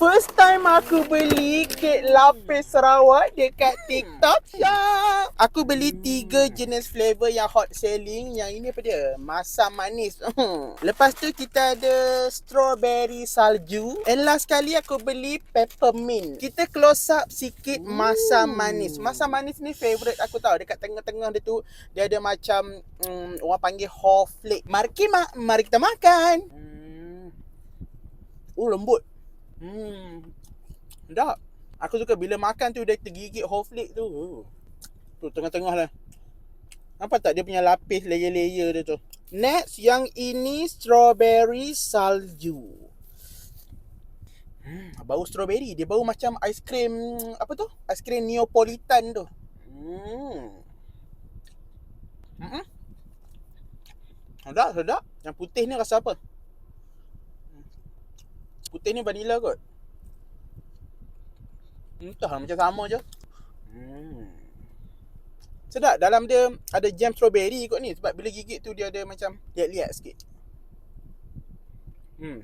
First time aku beli kek lapis Sarawak dekat TikTok shop. Aku beli tiga jenis flavor yang hot selling. Yang ini apa dia? Masam manis. Lepas tu kita ada strawberry salju. And last kali aku beli peppermint. Kita close up sikit masam manis. Masam manis ni favorite aku tahu. Dekat tengah-tengah dia tu dia ada macam um, orang panggil haw flake. Mari, ma- mari kita makan. Hmm. Oh lembut. Hmm. Sedap. Aku suka bila makan tu dia tergigit whole flake tu. Tu tengah-tengah lah. Nampak tak dia punya lapis layer-layer dia tu. Next yang ini strawberry salju. Hmm, bau strawberry. Dia bau macam aiskrim apa tu? Aiskrim Neapolitan tu. Hmm. Hmm. Sedap, sedap. Yang putih ni rasa apa? Putih ni vanilla kot. Entah macam sama je. Hmm. Sedap dalam dia ada jam strawberry kot ni sebab bila gigit tu dia ada macam liat-liat sikit. Hmm.